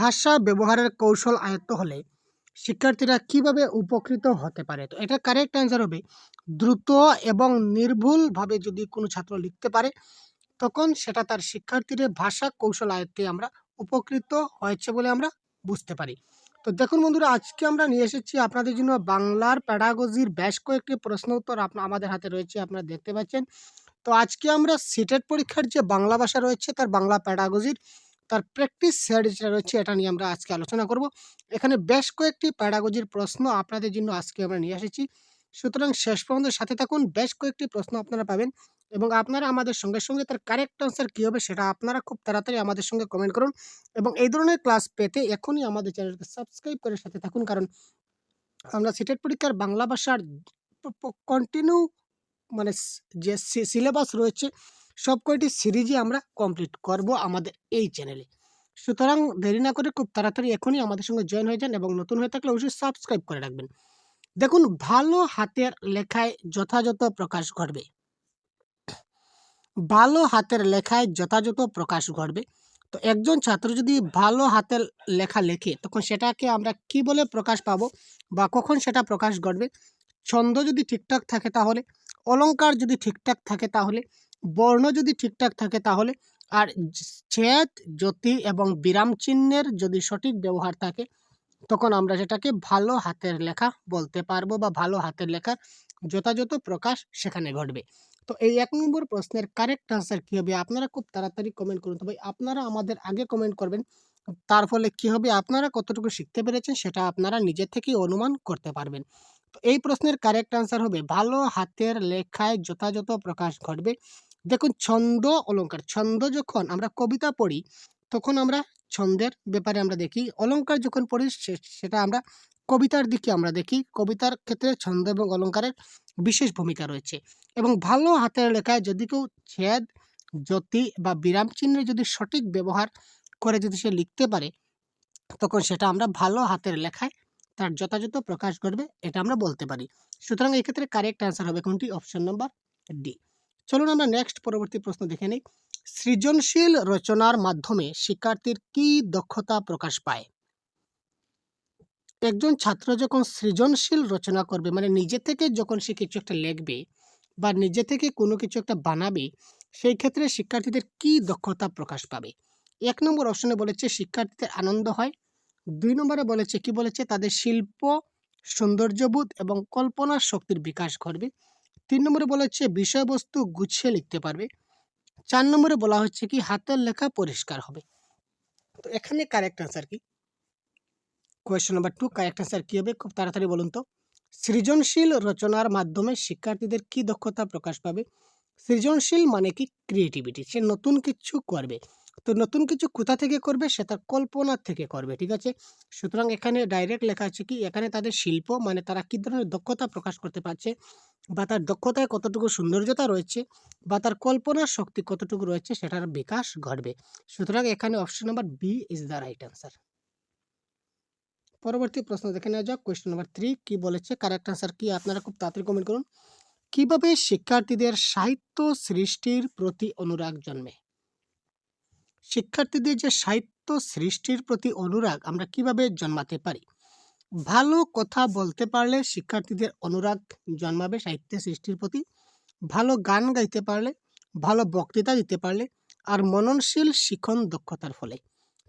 ভাষা ব্যবহারের কৌশল আয়ত্ত হলে শিক্ষার্থীরা কীভাবে উপকৃত হতে পারে? তো এটা কারেক্ট অ্যান্সার হবে। দ্রুত এবং নির্ভুলভাবে যদি কোনো ছাত্র লিখতে পারে, তখন সেটা তার শিক্ষার্থীদের ভাষা কৌশল আয়ত্তে আমরা উপকৃত হয়েছে বলে আমরা বুঝতে পারি। তো দেখুন বন্ধুরা, আজকে আমরা নিয়ে এসেছি আপনাদের জন্য বাংলার প্যাডাগজির বেশ কয়েকটি প্রশ্ন উত্তর আমাদের হাতে রয়েছে, আপনারা দেখতে পাচ্ছেন। তো আজকে আমরা সিটেট পরীক্ষার যে বাংলা ভাষা রয়েছে, তার বাংলা প্যাডাগজির তার প্র্যাকটিস সেট যেটা রয়েছে, এটা নিয়ে আমরা আজকে আলোচনা করব। এখানে বেশ কয়েকটি প্যাডাগজির প্রশ্ন আপনাদের জন্য আজকে আমরা নিয়ে এসেছি। সুতরাং শেষ পর্যন্ত সাথে থাকুন, বেশ কয়েকটি প্রশ্ন আপনারা পাবেন এবং আপনারা আমাদের সঙ্গে সঙ্গে তার কারেক্ট আনসার কী হবে সেটা আপনারা খুব তাড়াতাড়ি আমাদের সঙ্গে কমেন্ট করুন এবং এই ধরনের ক্লাস পেতে এখনই আমাদের চ্যানেলকে সাবস্ক্রাইব করে সাথে থাকুন। কারণ আমরা সিটেট পরীক্ষার বাংলা ভাষার কন্টিনিউ মানে যে সিলেবাস রয়েছে সব কয়টি সিরিজই আমরা কমপ্লিট করব আমাদের এই চ্যানেলে সুতরাং দেরি না করে খুব তাড়াতাড়ি এখনই আমাদের সঙ্গে জয়েন হয়ে যান এবং নতুন হয়ে থাকলে অবশ্যই সাবস্ক্রাইব করে রাখবেন। দেখুন, ভালো হাতের লেখায় যথাযথ প্রকাশ ঘটবে। ভালো হাতের লেখায় যথাযথ প্রকাশ ঘটবে। তো একজন ছাত্র যদি ভালো হাতের লেখা লেখে, তখন সেটাকে আমরা কি বলে প্রকাশ পাবো বা কখন সেটা প্রকাশ ঘটবে? ছন্দ যদি ঠিকঠাক থাকে তাহলে, অলংকার যদি ঠিকঠাক থাকে তাহলে বর্ণ যদি ঠিকঠাক থাকে তাহলে, আর ছেদ, জ্যোতি এবং বিরাম চিহ্নের যদি সঠিক ব্যবহার থাকে, তখন আমরা সেটাকে ভালো হাতের লেখা বলতে পারব বা ভালো হাতের লেখার যথাযথ প্রকাশ সেখানে ঘটবে। তো এই এক নম্বর প্রশ্নের কারেক্ট আনসার কী হবে? আপনারা খুব তাড়াতাড়ি কমেন্ট করুন। তবে আপনারা আমাদের আগে কমেন্ট করবেন, তার ফলে কী হবে? আপনারা কতটুকু শিখতে পেরেছেন সেটা আপনারা নিজে থেকেই অনুমান করতে পারবেন। তো এই প্রশ্নের কারেক্ট আনসার হবে, ভালো হাতের লেখায় যথাযথ প্রকাশ ঘটবে। দেখুন, ছন্দ অলংকার ছন্দ যখন আমরা কবিতা পড়ি, তখন আমরা ছন্দের ব্যাপারে আমরা দেখি, অলঙ্কার যখন পড়ি সেটা আমরা কবিতার দিকে আমরা দেখি। কবিতার ক্ষেত্রে ছন্দ এবং অলংকারের বিশেষ ভূমিকা রয়েছে। এবং ভালো হাতের লেখায় যদি কেউ ছেদ জ্যোতি বা বিরাম চিহ্নের যদি সঠিক ব্যবহার করে যদি সে লিখতে পারে, তখন সেটা আমরা ভালো হাতের লেখায় তার যথাযথ প্রকাশ করবে এটা আমরা বলতে পারি। সুতরাং এক্ষেত্রে কারেক্ট অ্যান্সার হবে কোনটি? অপশন নম্বর ডি চলুন আমরা নেক্সট পরবর্তী প্রশ্ন দেখে নিই। সৃজনশীল রচনার মাধ্যমে শিক্ষার্থীর কি দক্ষতা প্রকাশ পায়? একজন ছাত্র যখন সৃজনশীল রচনা করবে মানে নিজে থেকে যখন সে কিছু একটা লিখবে বা নিজে থেকে কোনো কিছু একটা বানাবে, সেই ক্ষেত্রে শিক্ষার্থীদের কি দক্ষতা প্রকাশ পাবে? এক নম্বর অপশনে বলেছে শিক্ষার্থীদের আনন্দ হয়। দুই নম্বরে বলেছে, কি বলেছে? তাদের শিল্প, সৌন্দর্যবোধ এবং কল্পনা শক্তির বিকাশ ঘটবে। তিন নম্বরে বলা হচ্ছে বিষয়বস্তু গুছিয়ে লিখতে পারবে। চার নম্বরে বলা হচ্ছে কি হাতের লেখা পরিষ্কার হবে। তো এখানে কারেক্ট আনসার কি? Question number two correct answer কী হবে? খুব তাড়াতাড়ি বলুন তো। সৃজনশীল রচনার মাধ্যমে শিক্ষার্থীদের কি দক্ষতা প্রকাশ পাবে? সৃজনশীল মানে কি? ক্রিয়েটিভিটি সে নতুন কিছু করবে। তো নতুন কিছু কোথা থেকে করবে সে তার কল্পনার থেকে করবে, ঠিক আছে? সুতরাং এখানে ডাইরেক্ট লেখা আছে কি, এখানে তাদের শিল্প মানে তারা কী ধরনের দক্ষতা প্রকাশ করতে পারছে বা তার দক্ষতায় কতটুকু সৌন্দর্যতা রয়েছে বা তার কল্পনার শক্তি কতটুকু রয়েছে সেটার বিকাশ ঘটবে। সুতরাং এখানে option number B is the right answer পরবর্তী প্রশ্ন দেখে নেওয়া যাক। কোয়েশ্চেন নাম্বার থ্রি কি বলেছে? কারেক্ট অ্যান্সার কি? আপনারা খুব তাড়াতাড়ি কমেন্ট করুন। কীভাবে শিক্ষার্থীদের সাহিত্য সৃষ্টির প্রতি অনুরাগ জন্মে? শিক্ষার্থীদের যে সাহিত্য সৃষ্টির প্রতি অনুরাগ আমরা কীভাবে জন্মাতে পারি? ভালো কথা বলতে পারলে শিক্ষার্থীদের অনুরাগ জন্মাবে সাহিত্য সৃষ্টির প্রতি। ভালো গান গাইতে পারলে, ভালো বক্তৃতা দিতে পারলে আর মননশীল শিখন দক্ষতার ফলে।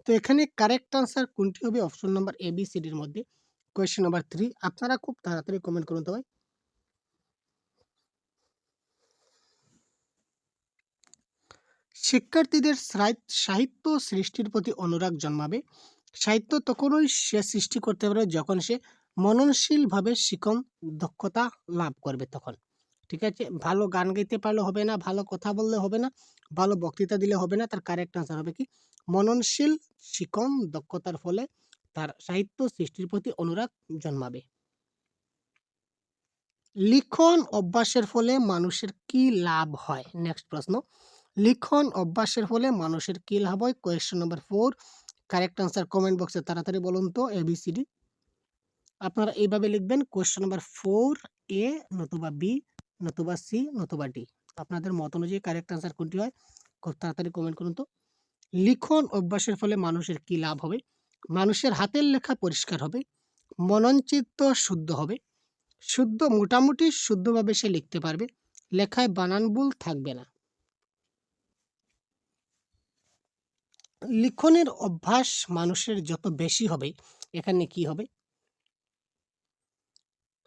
তো এখানে কারেক্ট আনসার কোনটি হবে? অপশন নাম্বার এ বি সিডির মধ্যে। কোয়েশ্চেন নাম্বার থ্রি আপনারা খুব তাড়াতাড়ি কমেন্ট করুন তো শিক্ষার্থীদের সাহিত্য সৃষ্টির প্রতি অনুরাগ জন্মাবে। সাহিত্য তখনই সে সৃষ্টি করতে পারে যখন সে মননশীলভাবে শিখন দক্ষতা লাভ করবে তখন। ঠিক আছে? ভালো গান গাইতে পারলে হবে না, ভালো কথা বললে হবে না, ভালো বক্তৃতা দিলে হবে না, তার কারেক্ট আনসার হবে কি? মননশীল শিখন দক্ষতার ফলে তার সাহিত্য সৃষ্টির প্রতি অনুরাগ জন্মাবে। লিখন অভ্যাসের ফলে মানুষের কি লাভ হয়? নেক্সট প্রশ্ন। লিখন অভ্যাসের ফলে মানুষের কি লাভ হয়? Question number four correct answer comment বক্সে তাড়াতাড়ি বলুন তো এবিসিডি আপনারা এইভাবে লিখবেন কোয়েশ্চেন নাম্বার ফোর এ নতুবা বি নতুবা সি নতুবা ডি আপনাদের মত অনুযায়ী কারেক্ট আনসার কোনটি হয়? খুব তাড়াতাড়ি কমেন্ট করুন তো। লিখন অভ্যাসের ফলে মানুষের কি লাভ হবে? মানুষের হাতের লেখা পরিষ্কার হবে, মননচিত্ত শুদ্ধ হবে, শুদ্ধ মোটামুটি শুদ্ধভাবে সে লিখতে পারবে, লেখায় বানান ভুল থাকবে না। লিখনের অভ্যাস মানুষের যত বেশি হবে, এখানে কি হবে?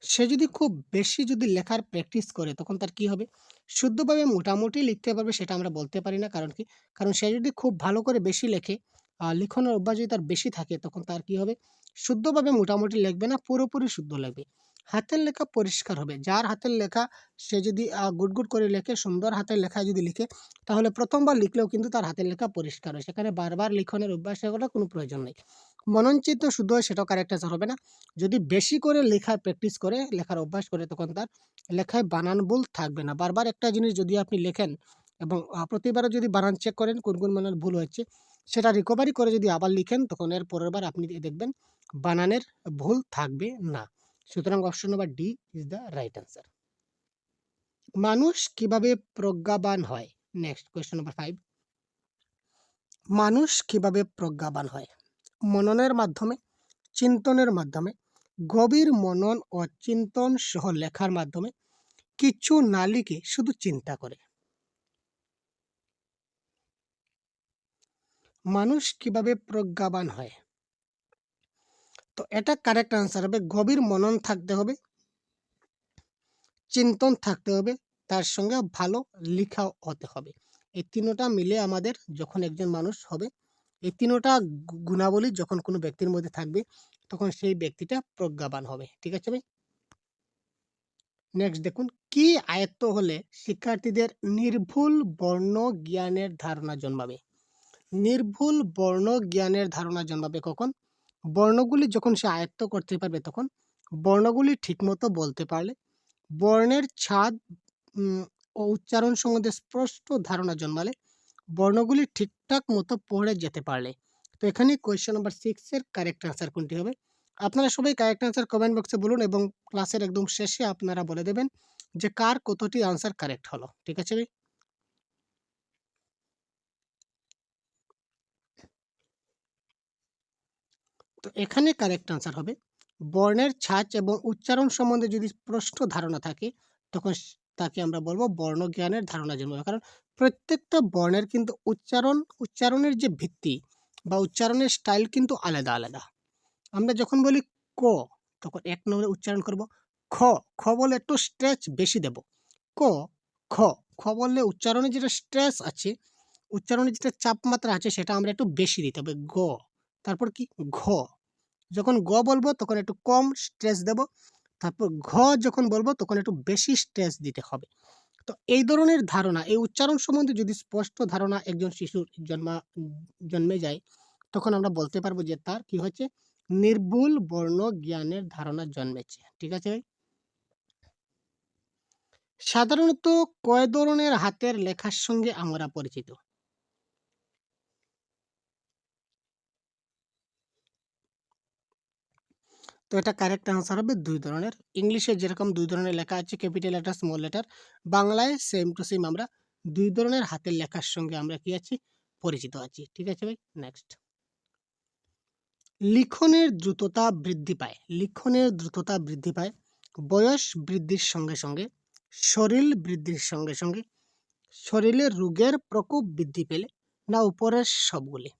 সে যদি খুব বেশি যদি লেখার প্র্যাকটিস করে, তখন তার কি হবে? শুদ্ধভাবে মোটামুটি লিখতে পারবে সেটা আমরা বলতে পারি না। কারণ কি? কারণ সে যদি খুব ভালো করে বেশি লেখে লিখনের অভ্যাস যদি তার বেশি থাকে, তখন তার কি হবে? শুদ্ধভাবে মোটামুটি লিখবে না, পুরোপুরি শুদ্ধ লিখবে। হাতের লেখা পরিষ্কার হবে। যার হাতের লেখা সে যদি গুড করে লেখে, সুন্দর হাতের লেখা যদি লিখে, তাহলে প্রথমবার লিখলেও কিন্তু তার হাতের লেখা পরিষ্কার হয়। সেখানে বারবার লিখনের অভ্যাস করার কোনো প্রয়োজন নেই। মননচিত শুধু হয়, সেটাও কারেক্ট আনসার হবে না। যদি বেশি করে লেখার প্র্যাকটিস করে, লেখার অভ্যাস করে, তখন তার লেখায় বানান ভুল থাকবে না। বারবার একটা জিনিস যদি আপনি লেখেন এবং প্রতিবারও যদি বানান চেক করেন, কোন কোন মানের ভুল হচ্ছে সেটা রিকভারি করে যদি আবার লিখেন, তখন এর পরের বার আপনি দেখবেন বানানের ভুল থাকবে না। সুতরাং option number D is the right answer মানুষ কীভাবে প্রজ্ঞাবান হয়? নেক্সট কোয়েশ্চন নাম্বার ফাইভ মানুষ কীভাবে প্রজ্ঞাবান হয়? মননের মাধ্যমে, চিন্তনের মাধ্যমে, গভীর মনন ও চিন্তন সহ লেখার মাধ্যমে, কিছু না লিখে শুধু চিন্তা করে। মানুষ কীভাবে প্রজ্ঞাবান হয়? তো এটা কারেক্ট আনসার হবে। গভীর মনন থাকতে হবে, চিন্তন থাকতে হবে, তার সঙ্গে ভালো লেখাও হতে হবে। এই তিনোটা মিলে আমাদের যখন একজন মানুষ হবে, এই তিনোটা গুণাবলী যখন কোনো ব্যক্তির মধ্যে থাকবে, তখন সেই ব্যক্তিটা প্রজ্ঞাবান হবে। ঠিক আছে ভাই? নেক্সট দেখুন, কি আয়ত্ত হলে শিক্ষার্থীদের নির্ভুল বর্ণ জ্ঞানের ধারণা জন্মাবে? নির্ভুল বর্ণ জ্ঞানের ধারণা জন্মাবে কখন? বর্ণগুলি যখন সে আয়ত্ত করতে পারবে তখন বর্ণগুলি ঠিকমতো বলতে পারলে বর্ণের ছাদ ও উচ্চারণ সম্বন্ধে স্পষ্ট ধারণা জন্মালে বর্ণগুলি ঠিকঠাক মতো পড়ে যেতে পারলে। তো এখানে কোয়েশ্চেন নাম্বার সিক্সের কারেক্ট অ্যান্সার কোনটি হবে? আপনারা সবাই কারেক্ট অ্যান্সার কমেন্ট বক্সে বলুন এবং ক্লাসের একদম শেষে আপনারা বলে দেবেন যে কার কতটি আনসার কারেক্ট হলো। ঠিক আছে ভাই? তো এখানে কারেক্ট আনসার হবে। বর্ণের ছাঁচ এবং উচ্চারণ সম্বন্ধে যদি স্পষ্ট ধারণা থাকে, তখন তাকে আমরা বলব বর্ণ জ্ঞানের ধারণা জন্মাবে কারণ প্রত্যেকটা বর্ণের কিন্তু উচ্চারণ, উচ্চারণের যে ভিত্তি বা উচ্চারণের স্টাইল কিন্তু আলাদা আলাদা। আমরা যখন বলি ক, তখন এক নম্বরে উচ্চারণ করব খ। খ বলে একটু স্ট্রেচ বেশি দেব। ক, খ খ বললে উচ্চারণে যেটা স্ট্রেস আছে, উচ্চারণে যেটা চাপমাত্রা আছে, সেটা আমরা একটু বেশি দিতে হবে। গ, তারপর কি? ঘ। যখন গ বলব, তখন একটু কম স্ট্রেস দেব। তারপর ঘ যখন বলব, তখন একটু বেশি স্ট্রেস দিতে হবে। তো এই ধরনের ধারণা, এই উচ্চারণ সম্বন্ধে যদি স্পষ্ট ধারণা একজন শিশুর জন্মা, জন্মে যায়, তখন আমরা বলতে পারব যে তার কি হচ্ছে নির্ভুল বর্ণ জ্ঞানের ধারণা জন্মেছে। ঠিক আছে সাধারণত কয় ধরনের হাতের লেখার সঙ্গে আমরা পরিচিত? তো এটা কারেক্ট আনসার হবে দুই ধরনের। ইংলিশে যেরকম দুই ধরনের লেখা আছে ক্যাপিটাল লেটার স্মল লেটার বাংলায় সেম টু সেম আমরা দুই ধরনের হাতের লেখার সঙ্গে আমরা কি আছি? পরিচিত আছি। ঠিক আছে ভাই? নেক্সট লিখনের দ্রুততা বৃদ্ধি পায়। লিখনের দ্রুততা বৃদ্ধি পায়। বয়স বৃদ্ধির সঙ্গে সঙ্গে, শরীর বৃদ্ধির সঙ্গে সঙ্গে, শরীরে রোগের প্রকোপ বৃদ্ধি পেলে, না উপরের সবগুলি।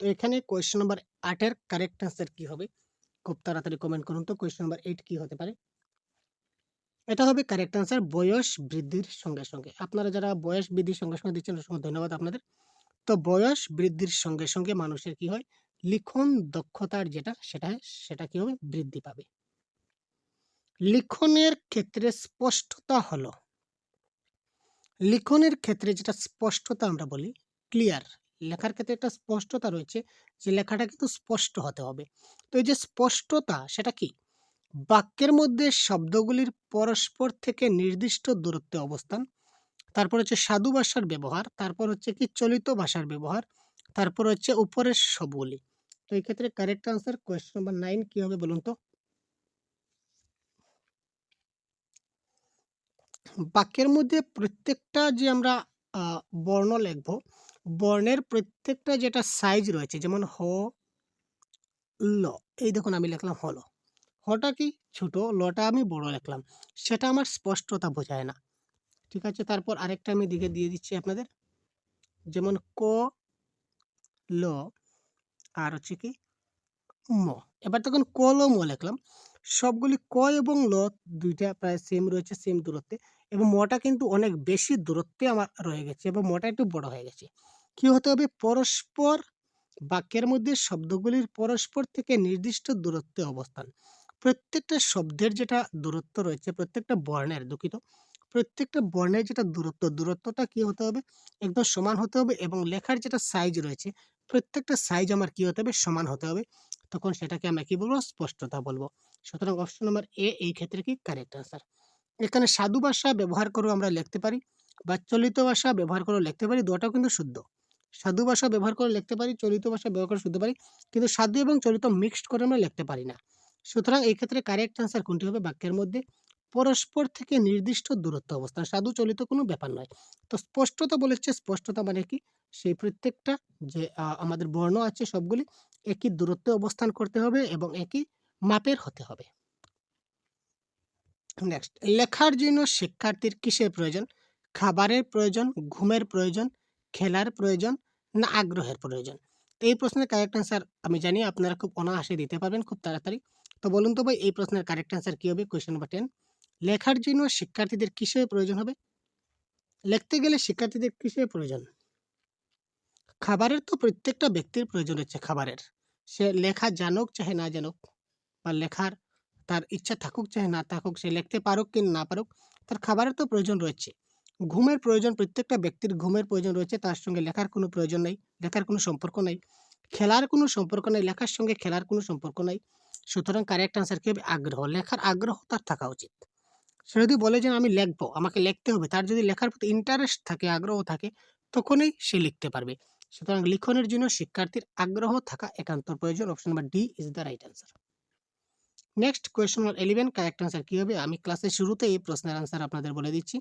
তো এখানে কোয়েশ্চেন নম্বর আটের কারেক্ট আনসার কি হবে? খুব তাড়াতাড়ি কমেন্ট করুন তো কোয়েশ্চেন নাম্বার এইট কি হতে পারে? এটা হবে কারেক্ট আনসার বয়স বৃদ্ধির সঙ্গে সঙ্গে। আপনারা যারা বয়স বৃদ্ধির সঙ্গে সঙ্গে দিচ্ছেন, অসংখ্য ধন্যবাদ আপনাদের। তো বয়স বৃদ্ধির সঙ্গে সঙ্গে মানুষের কি হয়? লিখন দক্ষতার যেটা, সেটা সেটা কি হবে? বৃদ্ধি পাবে। লিখনের ক্ষেত্রে স্পষ্টতা হলো, লিখনের ক্ষেত্রে যেটা স্পষ্টতা আমরা বলি ক্লিয়ার লেখার ক্ষেত্রে একটা স্পষ্টতা রয়েছে যে লেখাটা কিন্তু স্পষ্ট হতে হবে। তো এই যে স্পষ্টতা সেটা কি? বাক্যের মধ্যে শব্দগুলির পরস্পর থেকে নির্দিষ্ট দূরত্বে অবস্থান, তারপর হচ্ছে সাধু ভাষার ব্যবহার, তারপর হচ্ছে কি চলিত ভাষার ব্যবহার, তারপর হচ্ছে উপরের সবগুলি। তো এই ক্ষেত্রে correct answer question number nine কি হবে বলুন তো? বাক্যের মধ্যে প্রত্যেকটা যে আমরা বর্ণ লিখব বর্ণের প্রত্যেকটা যেটা সাইজ রয়েছে, যেমন হ, ল, এই দেখুন আমি লিখলাম হলো হটা কি? ছোট, লটা আমি বড় লিখলাম। সেটা আমার স্পষ্টতা বোঝায় না। ঠিক আছে? তারপর আরেকটা আমি দিকে দিয়ে দিচ্ছি আপনাদের। যেমন ক, ল, আর হচ্ছে কি, ম। এবার তখন ক, ল, ম লিখলাম। সবগুলি ক এবং ল দুইটা প্রায় সেম রয়েছে সেম দূরত্বে। এবং মটা কিন্তু অনেক বেশি দূরত্বে আমার রয়ে গেছে এবং মটা একটু বড় হয়ে গেছে। কি হতে হবে? পরস্পর বাক্যের মধ্যে শব্দগুলির পরস্পর থেকে নির্দিষ্ট দূরত্বে অবস্থান। প্রত্যেকটা শব্দের যেটা দূরত্ব রয়েছে, প্রত্যেকটা বর্ণের দুঃখিত, প্রত্যেকটা বর্ণের যেটা দূরত্ব, দূরত্বটা কি হতে হবে? একদম সমান হতে হবে এবং লেখার যেটা সাইজ রয়েছে, প্রত্যেকটা সাইজ আমার কি হতে হবে? সমান হতে হবে। তখন সেটাকে আমরা কি বলব? স্পষ্টতা বলব। সুতরাং অপশন নম্বর এ এই ক্ষেত্রে কি? কারেক্ট আনসার এখানে সাধু ভাষা ব্যবহার করেও আমরা লিখতে পারি বা চলিত ভাষা ব্যবহার করেও লিখতে পারি, দুটাও কিন্তু শুদ্ধ। সাধু ভাষা ব্যবহার করে লিখতে পারি, চলিত ভাষা ব্যবহার করে শুনতে পারি, কিন্তু সাধু এবং চলিত মিক্সড করে আমরা লিখতে পারি না। সুতরাং এই ক্ষেত্রে কারেক্ট আনসার কোনটি হবে? বাক্যের মধ্যে পরস্পর থেকে নির্দিষ্ট দূরত্ব অবস্থান সাধু, চলিত কোনো ব্যাপার নয়। তো স্পষ্টতা বলেছে, স্পষ্টতা মানে কি? সেই প্রত্যেকটা যে আমাদের বর্ণ আছে সবগুলি একই দূরত্বে অবস্থান করতে হবে এবং একই মাপের হতে হবে। নেক্সট লেখার জন্য শিক্ষার্থীর কিসের প্রয়োজন? খাবারের প্রয়োজন, ঘুমের প্রয়োজন খেলার প্রয়োজন না আগ্রহের প্রয়োজন? তো এই প্রশ্নের কারেক্ট অ্যান্সার আমি জানি আপনারা খুব অনায়াসে দিতে পারবেন খুব তাড়াতাড়ি। তো বলুন তো ভাই, এই প্রশ্নের কারেক্ট অ্যান্সার কী হবে? কোয়েশ্চেন নাম্বার টেন লেখার জন্য শিক্ষার্থীদের কিসের প্রয়োজন হবে? লিখতে গেলে শিক্ষার্থীদের কিসের প্রয়োজন? খাবারের তো প্রত্যেকটা ব্যক্তির প্রয়োজন হচ্ছে খাবারের। সে লেখা জানুক চাহে না জানুক, বা লেখার তার ইচ্ছা থাকুক চাহে না থাকুক, সে লিখতে পারুক কি না পারুক, তার খাবারের তো প্রয়োজন রয়েছে। ঘুমের প্রয়োজন, প্রত্যেকটা ব্যক্তির ঘুমের প্রয়োজন রয়েছে, তার সঙ্গে লেখার কোনো প্রয়োজন নেই, লেখার কোনো সম্পর্ক নেই। খেলার কোনো সম্পর্ক নেই, লেখার সঙ্গে খেলার কোনো সম্পর্ক নেই। সুতরাং কারেক্ট আনসার কি হবে? আগ্রহ। লেখার আগ্রহ তার থাকা উচিত। সে যদি বলে যে আমি লিখব, আমাকে লিখতে হবে। তার যদি লেখার প্রতি ইন্টারেস্ট থাকে, আগ্রহ থাকে, তখনই সে লিখতে পারবে। সুতরাং লিখনের জন্য শিক্ষার্থীর আগ্রহ থাকা একান্ত প্রয়োজন। Option number D is the right answer next question number eleven correct answer কী হবে? আমি ক্লাসের শুরুতে এই প্রশ্নের আনসার আপনাদের বলে দিচ্ছি।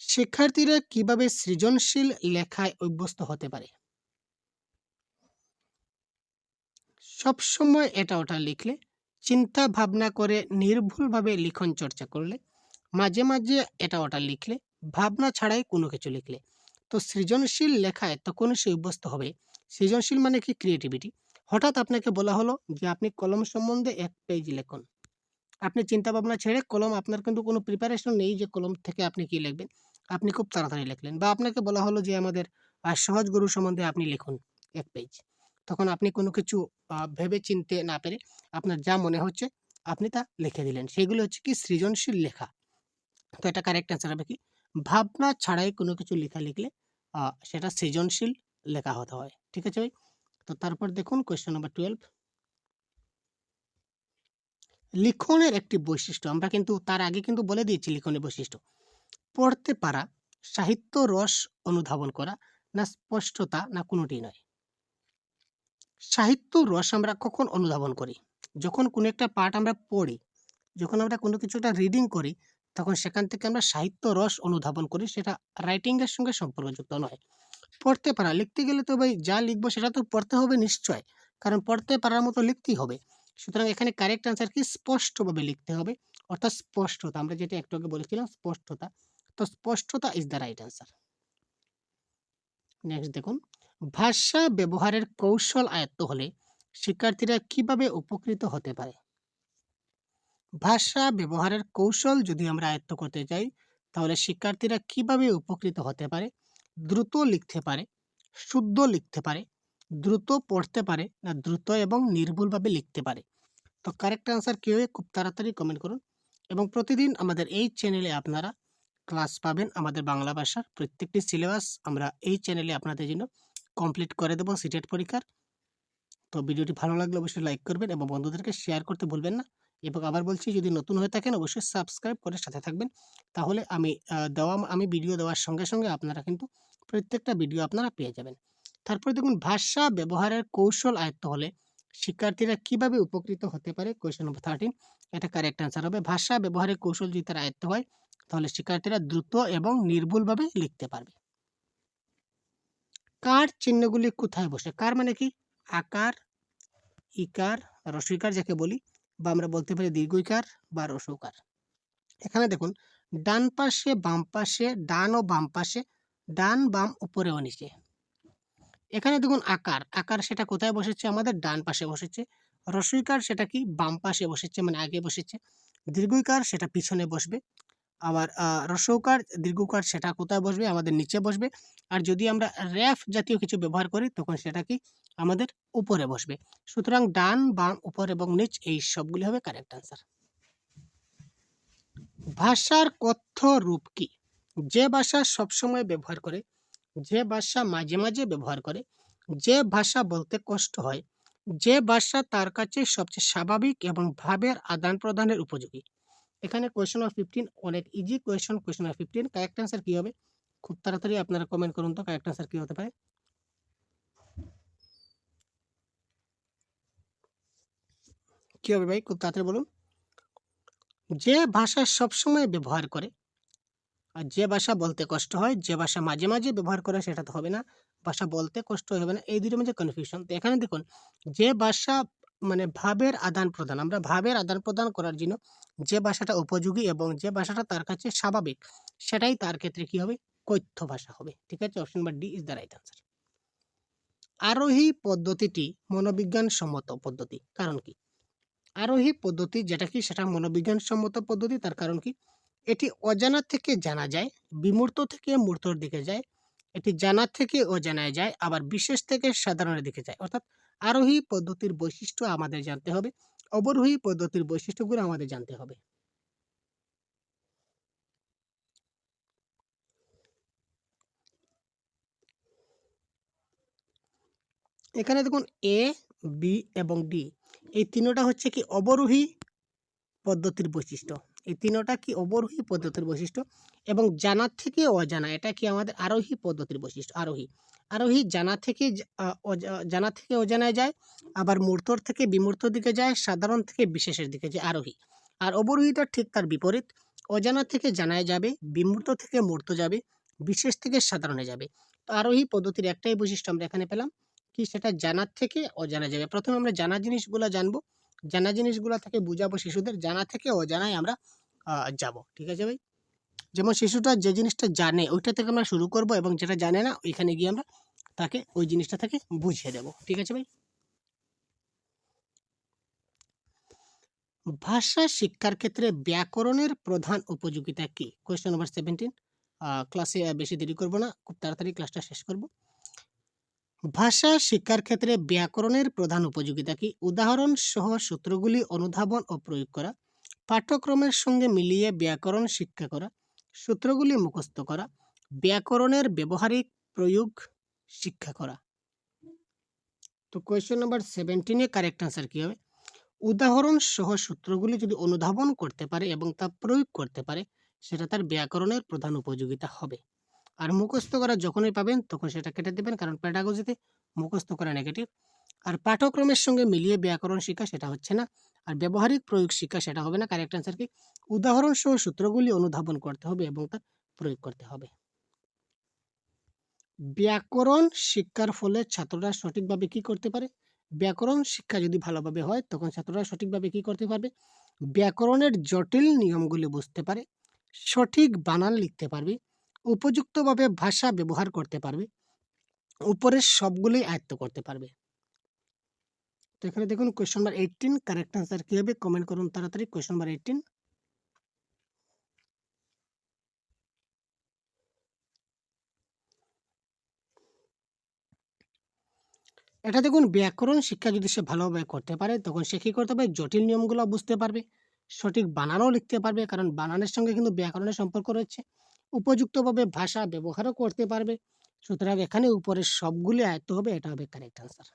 শিক্ষার্থীরা কীভাবে সৃজনশীল লেখায় অভ্যস্ত হতে পারে? সবসময় এটা ওটা লিখলে, চিন্তা ভাবনা করে নির্ভুলভাবে লিখন চর্চা করলে, মাঝে মাঝে এটা ওটা লিখলে, ভাবনা ছাড়াই কোনো কিছু লিখলে। তো সৃজনশীল লেখায় তখন সে অভ্যস্ত হবে। সৃজনশীল মানে কি? ক্রিয়েটিভিটি হঠাৎ আপনাকে বলা হলো যে, আপনি কলম সম্বন্ধে এক পেজ লিখুন। আপনি চিন্তা ভাবনা ছেড়ে কলম, আপনার কিন্তু কোনো প্রিপারেশন নেই যে কলম থেকে আপনি কি লিখবেন। আপনি খুব তাড়াতাড়ি লিখলেন বা আপনাকে বলা হলো যে আমাদের সহজ গুরু সম্বন্ধে আপনি লিখুন এক পেজ তখন আপনি কোনো কিছু ভেবে চিনতে না পেরে আপনার যা মনে হচ্ছে আপনি তা লিখে দিলেন। সেগুলো হচ্ছে কি সৃজনশীল লেখা। তো এটা কারেক্ট অ্যান্সার হবে কি? ভাবনা ছাড়াই কোনো কিছু লেখা লিখলে সেটা সৃজনশীল লেখা হতে হয়। ঠিক আছে ভাই? তো তারপর দেখুন কোয়েশ্চেন নাম্বার টুয়েলভ লিখনের একটি বৈশিষ্ট্য। আমরা কিন্তু তার আগে কিন্তু বলে দিয়েছি লিখনের বৈশিষ্ট্য। পড়তে পারা, সাহিত্য রস অনুধাবন করা না স্পষ্টতা না কোনোটি নয়। সাহিত্য রস আমরা কখন অনুধাবন করি? যখন কোনো একটা পাঠ আমরা পড়ি, যখন আমরা কোনো কিছু একটা রিডিং করি, তখন সেখান থেকে আমরা সাহিত্য রস অনুধাবন করি, সেটা রাইটিংয়ের সঙ্গে সম্পর্কযুক্ত নয়। পড়তে পারা, লিখতে গেলে তো ভাই যা লিখব সেটা তো পড়তে হবে নিশ্চয়, কারণ পড়তে পারার মতো লিখতেই হবে। সুতরাং এখানে কারেক্ট আনসার কি স্পষ্টভাবে লিখতে হবে। অর্থাৎ স্পষ্টতা, আমরা যেটা একটু আগে বলেছিলাম স্পষ্টতা। তো স্পষ্টতা is the right answer next দেখুন, ভাষা ব্যবহারের কৌশল আয়ত্ত হলে শিক্ষার্থীরা কীভাবে উপকৃত হতে পারে? ভাষা ব্যবহারের কৌশল যদি আমরা আয়ত্ত করতে চাই, তাহলে শিক্ষার্থীরা কীভাবে উপকৃত হতে পারে? দ্রুত লিখতে পারে, শুদ্ধ লিখতে পারে দ্রুত পড়তে পারে না দ্রুত এবং নির্ভুলভাবে লিখতে পারে। তো কারেক্ট আনসার কী হবে? খুব তাড়াতাড়ি কমেন্ট করুন। এবং প্রতিদিন আমাদের এই চ্যানেলে আপনারা ক্লাস পাবেন আমাদের বাংলা ভাষার প্রত্যেকটি সিলেবাস আমরা এই চ্যানেলে আপনাদের জন্য কমপ্লিট করে দেবো সিটেট পরীক্ষার। তো ভিডিওটি ভালো লাগলে অবশ্যই লাইক করবেন এবং বন্ধুদেরকে শেয়ার করতে ভুলবেন না। এবং আবার বলছি, যদি নতুন হয়ে থাকেন অবশ্যই সাবস্ক্রাইব করে সাথে থাকবেন। তাহলে আমি দেওয়া, আমি ভিডিও দেওয়ার সঙ্গে সঙ্গে আপনারা কিন্তু প্রত্যেকটা ভিডিও আপনারা পেয়ে যাবেন। তারপরে দেখুন ভাষা ব্যবহারের কৌশল আয়ত্ত হলে শিক্ষার্থীরা কীভাবে উপকৃত হতে পারে? কোয়েশ্চেন নম্বর থার্টিন এটা কারেক্ট অ্যান্সার হবে। ভাষা ব্যবহারের কৌশল যদি তার আয়ত্ত হয়, তাহলে শিক্ষার্থীরা দ্রুত এবং নির্ভুলভাবে লিখতে পারবে। কার চিহ্নগুলি কোথায় বসে? কার মানে কি? আকার, ইকার রসইকার যাকে বলি বা আমরা বলতে পারি দীর্ঘইকার বা রসৌকার। এখানে দেখুন, ডান পাশে বাম পাশে, ডান ও বাম পাশে, ডান বাম উপরে ও নিচে। এখানে দেখুন আকার আকার সেটা কোথায় বসেছে? আমাদের ডান পাশে বসেছে। রসইকার সেটা কি? বাম পাশে বসেছে মানে আগে বসেছে। দীর্ঘইকার সেটা পিছনে বসবে। আবার রসৌকার দীর্ঘকার সেটা কোথায় বসবে? আমাদের নিচে বসবে। আর যদি আমরা র্যাফ জাতীয় কিছু ব্যবহার করি, তখন সেটা কি? আমাদের উপরে বসবে। সুতরাং ডান, বাম, উপর এবং নিচ, এই সবগুলি হবে কারেক্ট আনসার ভাষার কথ্য রূপ কি? যে ভাষা সবসময় ব্যবহার করে যে ভাষা মাঝে মাঝে ব্যবহার করে, যে ভাষা বলতে কষ্ট হয়, যে ভাষা তার কাছে সবচেয়ে স্বাভাবিক এবং ভাবের আদান প্রদানের উপযোগী। এখানে কোয়েশন অফ ফিফটিন অনেক easy question question of fifteen correct answer কী হবে? খুব তাড়াতাড়ি আপনারা কমেন্ট করুন তো কারেক্ট অ্যান্সার কী হতে পারে? কী হবে ভাই? খুব তাড়াতাড়ি বলুন। যে ভাষা সবসময় ব্যবহার করে আর যে ভাষা বলতে কষ্ট হয়, যে ভাষা মাঝে মাঝে ব্যবহার করে সেটা তো হবে না। ভাষা বলতে কষ্ট হবে না, এই দুটোর মধ্যে কনফিউশন তো এখানে দেখুন, যে ভাষা মানে ভাবের আদান প্রদান, আমরা ভাবের আদান প্রদান করার জন্য যে ভাষাটা উপযোগী এবং যে ভাষাটা তার কাছে স্বাভাবিক, সেটাই তার ক্ষেত্রে কি হবে? কথ্য ভাষা হবে। ঠিক আছে? Option number D is the right answer আরোহী পদ্ধতিটি মনোবিজ্ঞান সম্মত পদ্ধতি। কারণ কি? আরোহী পদ্ধতি যেটা কি? সেটা মনোবিজ্ঞান সম্মত পদ্ধতি। তার কারণ কি? এটি অজানা থেকে জানা যায়, বিমূর্ত থেকে মূর্তর দিকে যায়, এটি জানা থেকে অজানায় যায়, আবার বিশেষ থেকে সাধারণের দিকে যায়। অর্থাৎ আরোহী পদ্ধতির বৈশিষ্ট্য আমাদের জানতে হবে, অবরোহী পদ্ধতির বৈশিষ্ট্যগুলো আমাদের জানতে হবে। এখানে দেখুন, এ, বি এবং ডি, এই তিনোটা হচ্ছে কি অবরোহী পদ্ধতির বৈশিষ্ট্য। এই তিনোটা কি অবরোহী পদ্ধতির বৈশিষ্ট্য? এবং জানা থেকে অজানা, এটা কি আমাদের আরোহী পদ্ধতির বৈশিষ্ট্য? আরোহী। আরোহী জানা থেকে জানা থেকে অজানায় যায়, আবার মূর্তর থেকে বিমূর্ত দিকে যায়, সাধারণ থেকে বিশেষের দিকে যায় আরোহী। আর অবরোহীটা ঠিক তার বিপরীত। অজানা থেকে জানায় যাবে, বিমূর্ত থেকে মূর্ত যাবে, বিশেষ থেকে সাধারণে যাবে। তো আরোহী পদ্ধতির একটাই বৈশিষ্ট্য আমরা এখানে পেলাম, কি সেটা জানার থেকে অজানা যাবে। প্রথমে আমরা জানা জিনিসগুলো জানব। জানা জিনিসগুলো থেকে বুঝাবো শিশুদের। জানা থেকে অজানায় আমরা যাব, ঠিক আছে ভাই? যেমন শিশুটা যে জিনিসটা জানে, ওইটা থেকে আমরা শুরু করব এবং যেটা জানে না, ওইখানে গিয়ে আমরা তাকে ওই জিনিসটা থেকে বুঝিয়ে দেব, ঠিক আছে ভাই? ভাষা শিক্ষার ক্ষেত্রে ব্যাকরণের প্রধান উপযোগিতা কি? কোয়েশ্চেন নাম্বার সেভেন্টিন ক্লাসে বেশি দেরি করব না, খুব তাড়াতাড়ি ক্লাসটা শেষ করব। ভাষা শিক্ষার ক্ষেত্রে ব্যাকরণের প্রধান উপযোগিতা কি? উদাহরণ সহ সূত্রগুলি অনুধাবন ও প্রয়োগ করা। পাঠ্যক্রমের সঙ্গে মিলিয়ে ব্যাকরণ শিক্ষা করা, সূত্রগুলি মুখস্থ করা, ব্যাকরণের ব্যবহারিক প্রয়োগ শিক্ষা করা। তো কোয়েশ্চেন নাম্বার সেভেন্টিনে কারেক্ট আনসার কী হবে? উদাহরণ সহ সূত্রগুলি যদি অনুধাবন করতে পারে এবং তা প্রয়োগ করতে পারে, সেটা তার ব্যাকরণের প্রধান উপযোগিতা হবে। আর মুখস্থ করা যখনই পাবেন, তখন সেটা কেটে দেবেন, কারণ প্যাডাগজিতে মুখস্থ করা নেগেটিভ আর পাঠ্যক্রমের সঙ্গে মিলিয়ে ব্যাকরণ শিক্ষা, সেটা হচ্ছে না। আর ব্যবহারিক প্রয়োগ শিক্ষা সেটা হবে না। কারেক্ট আনসার কি? উদাহরণ সহ সূত্রগুলি অনুধাবন করতে হবে এবং তা প্রয়োগ করতে হবে। ব্যাকরণ শিক্ষার ফলে ছাত্ররা সঠিকভাবে কি করতে পারে? ব্যাকরণ শিক্ষা যদি ভালোভাবে হয়, তখন ছাত্ররা সঠিকভাবে কি করতে পারবে? ব্যাকরণের জটিল নিয়মগুলি বুঝতে পারে, সঠিক বানান লিখতে পারবে, উপযুক্তভাবে ভাষা ব্যবহার করতে পারবে, উপরের সবগুলোই আয়ত্ত করতে পারবে। তো এখানে দেখুন question number eighteen correct answer কি হবে? কমেন্ট করুন তাড়াতাড়ি কোয়েশ্চন নাম্বার এইটিন এটা দেখুন ব্যাকরণ শিক্ষা যদি সে ভালোভাবে করতে পারে, তখন সে কী করতে পারবে? জটিল নিয়মগুলো বুঝতে পারবে, সঠিক বানানও লিখতে পারবে, কারণ বানানের সঙ্গে কিন্তু ব্যাকরণের সম্পর্ক রয়েছে। উপযুক্তভাবে ভাষা ব্যবহারও করতে পারবে। সুতরাং এখানে উপরের সবগুলি আয়ত্ত হবে, এটা হবে কারেক্ট আনসার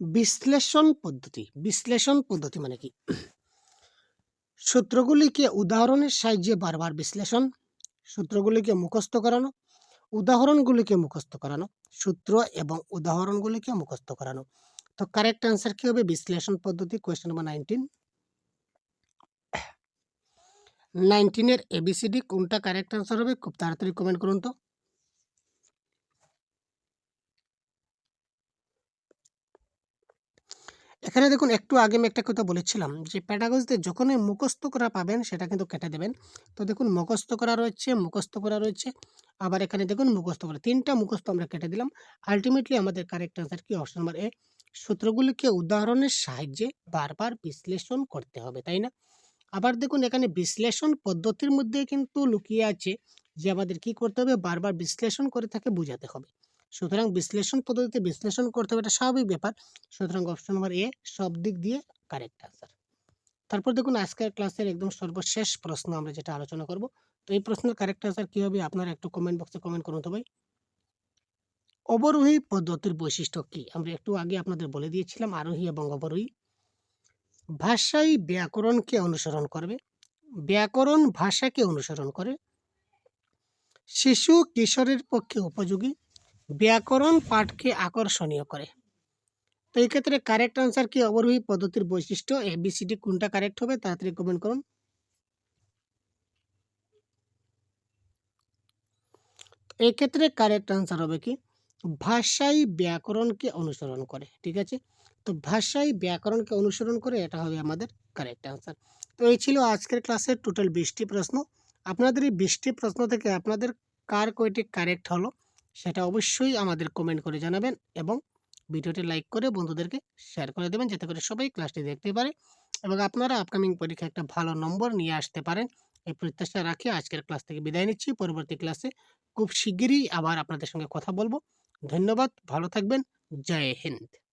বিশ্লেষণ পদ্ধতি বিশ্লেষণ পদ্ধতি মানে কি? সূত্রগুলিকে উদাহরণের সাহায্যে বারবার বিশ্লেষণ, সূত্রগুলিকে মুখস্থ করানো, উদাহরণগুলিকে মুখস্থ করানো, সূত্র এবং উদাহরণগুলিকে মুখস্থ করানো। তো কারেক্ট অ্যান্সার কি হবে? বিশ্লেষণ পদ্ধতি কোয়েশ্চেন নাম্বার নাইনটিন নাইনটিনের এবিসিডি কোনটা কারেক্ট অ্যান্সার হবে? খুব তাড়াতাড়ি কমেন্ট করুন তো। এখানে দেখুন, একটু আগে আমি একটা কথা বলেছিলাম যে প্যাটাগজতে যখনই মুখস্থ করা পাবেন, সেটা কিন্তু কেটে দেবেন। তো দেখুন মুখস্থ করা রয়েছে মুখস্থ করা রয়েছে, আবার এখানে দেখুন মুখস্থ করা তিনটা মুখস্থ আমরা কেটে দিলাম। আলটিমেটলি আমাদের কারেক্ট অ্যান্সার কি? অপশন নাম্বার এ সূত্রগুলিকে উদাহরণের সাহায্যে বারবার বিশ্লেষণ করতে হবে, তাই না? আবার দেখুন, এখানে বিশ্লেষণ পদ্ধতির মধ্যে কিন্তু লুকিয়ে আছে যে আমাদের কি করতে হবে? বারবার বিশ্লেষণ করে তাকে বোঝাতে হবে। সুতরাং বিশ্লেষণ পদ্ধতিতে বিশ্লেষণ করতে হবে, এটা স্বাভাবিক ব্যাপার। সুতরাং অপশন নাম্বার এ সব দিক দিয়ে কারেক্ট অ্যান্সার তারপর দেখুন, আজকের ক্লাসের একদম সর্বশেষ প্রশ্ন আমরা যেটা আলোচনা করব। তো এই প্রশ্নের কারেক্ট অ্যান্সার কী হবে আপনারা একটু কমেন্ট বক্সে কমেন্ট করুন তো ভাই। অবরোহী পদ্ধতির বৈশিষ্ট্য কি? আমরা একটু আগে আপনাদের বলে দিয়েছিলাম, আরোহী এবং অবরোহী। ভাষাই ব্যাকরণকে অনুসরণ করবে। ব্যাকরণ ভাষাকে অনুসরণ করে। শিশু কিশোরের পক্ষে উপযোগী। ব্যাকরণ পাঠকে আকর্ষণীয় করে। তো এই ক্ষেত্রে কারেক্ট আনসার কি? অবরোহী পদ্ধতির বৈশিষ্ট্য এ এবিসিডি কোনটা কারেক্ট হবে তাড়াতাড়ি কমেন্ট করুন। এই ক্ষেত্রে কারেক্ট আনসার হবে কি? ভাষাই ব্যাকরণকে অনুসরণ করে, ঠিক আছে? তো ভাষাই ব্যাকরণকে অনুসরণ করে এটা হবে আমাদের কারেক্ট আনসার তো এই ছিল আজকের ক্লাসের টোটাল বিশটি প্রশ্ন। আপনাদের এই বিশটি প্রশ্ন থেকে আপনাদের কার কয়টি কারেক্ট হলো? সেটা অবশ্যই আমাদের কমেন্ট করে জানাবেন এবং ভিডিওটি লাইক করে বন্ধুদেরকে শেয়ার করে দেবেন যাতে করে সবাই ক্লাসটি দেখতে পারে এবং আপনারা আপকামিং পরীক্ষায় একটা ভালো নম্বর নিয়ে আসতে পারেন। এই প্রত্যাশা রাখি আজকের ক্লাস থেকে বিদায় নিচ্ছি। পরবর্তী ক্লাসে খুব শিগগিরই আবার আপনাদের সঙ্গে কথা বলব। ধন্যবাদ, ভালো থাকবেন, জয় হিন্দ।